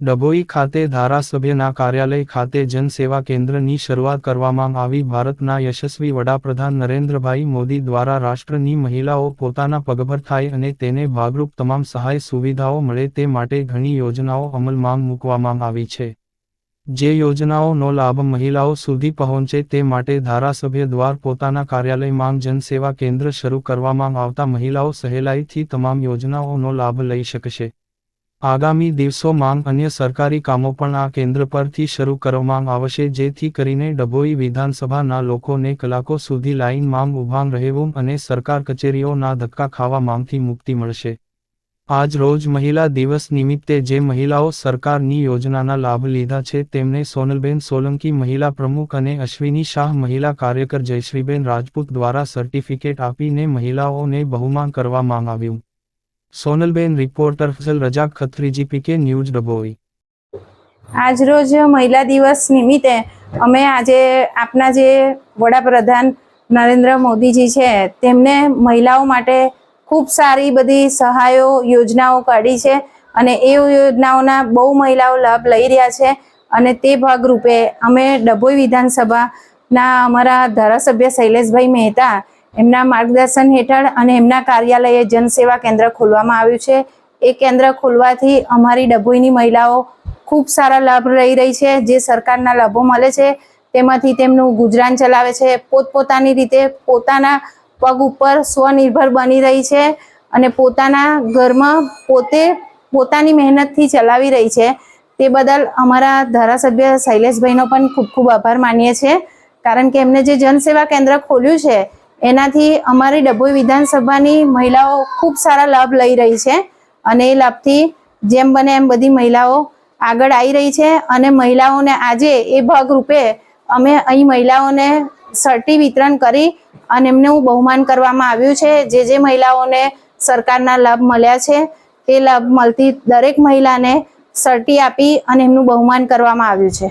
ડભોઈ ખાતે ધારાસભ્યના કાર્યાલય ખાતે જનસેવા કેન્દ્રની શરૂઆત કરવામાં આવી. ભારતના યશસ્વી વડાપ્રધાન નરેન્દ્રભાઈ મોદી દ્વારા રાષ્ટ્રની મહિલાઓ પોતાના પગભર થાય અને તેને ભાગરૂપ તમામ સહાય સુવિધાઓ મળે તે માટે ઘણી યોજનાઓ અમલમાં મૂકવામાં આવી છે. જે યોજનાઓનો લાભ મહિલાઓ સુધી પહોંચે તે માટે ધારાસભ્ય દ્વાર પોતાના કાર્યાલયમાં જનસેવા કેન્દ્ર શરૂ કરવામાં આવતા મહિલાઓ સહેલાઈથી તમામ યોજનાઓનો લાભ લઈ શકશે. આગામી દિવસોમાં અન્ય સરકારી કામો પણ આ કેન્દ્ર પરથી શરૂ કરવામાં આવશે, જેથી કરીને ડભોઈ વિધાનસભાના લોકોને કલાકો સુધી લાઇનમાં ઊભાં રહેવું અને સરકાર કચેરીઓના ધક્કા ખાવા ખાવામાંથી મુક્તિ મળશે. આજ રોજ મહિલા દિવસ નિમિત્તે જે મહિલાઓ સરકારની યોજનાના લાભ લીધા છે, તેમને સોનલબેન સોલંકી મહિલા પ્રમુખ અને અશ્વિની શાહ મહિલા કાર્યકર જયશ્રીબેન રાજપૂત દ્વારા સર્ટિફિકેટ આપીને મહિલાઓને બહુમાન કરવામાં આવ્યું સોનલબેન રિપોર્ટર ફસલ રજાક ખત્રીજી પીકે ન્યૂઝ ડભોઈ. આજરોજ મહિલા દિવસ નિમિત્તે અમે આજે આપના જે વડાપ્રધાન નરેન્દ્ર મોદીજી છે, તેમને મહિલાઓ માટે ખૂબ સારી બધી સહાયો, યોજનાઓ કાઢી છે અને એ યોજનાઓના બહુ મહિલાઓ લાભ લઈ રહ્યા છે અને તે ભાગરૂપે અમે ડભોઈ વિધાનસભાના અમારા ધારાસભ્ય શૈલેષભાઈ મહેતા એમના માર્ગદર્શન હેઠળ અને એમના કાર્યાલયે જનસેવા કેન્દ્ર ખોલવામાં આવ્યું છે. એ કેન્દ્ર ખોલવાથી અમારી ડભોઈની મહિલાઓ ખૂબ સારા લાભ લઈ રહી છે, જે સરકારના લાભો મળે છે. તેમાંથી તેમનું ગુજરાન ચલાવે છે. પોતપોતાની રીતે પોતાના પગ ઉપર સ્વનિર્ભર બની રહી છે અને પોતાના ઘરમાં પોતે પોતાની મહેનતથી ચલાવી રહી છે. તે બદલ અમારા ધારાસભ્ય શૈલેષભાઈનો પણ ખૂબ ખૂબ આભાર માનીએ છીએ. કારણ કે એમને જે જનસેવા કેન્દ્ર ખોલ્યું છે એનાથી અમારી ડભોઈ વિધાનસભાની મહિલાઓ ખૂબ સારા લાભ લઈ રહી છે અને એ લાભથી જેમ બને એમ બધી મહિલાઓ આગળ આવી રહી છે અને મહિલાઓને આજે એ ભાગરૂપે અમે અહીં મહિલાઓને સર્ટી વિતરણ કરી અને એમનું બહુમાન કરવામાં આવ્યું છે. જે જે મહિલાઓને સરકારના લાભ મળ્યા છે તે લાભ મળતી દરેક મહિલાને સર્ટી આપી અને એમનું બહુમાન કરવામાં આવ્યું છે.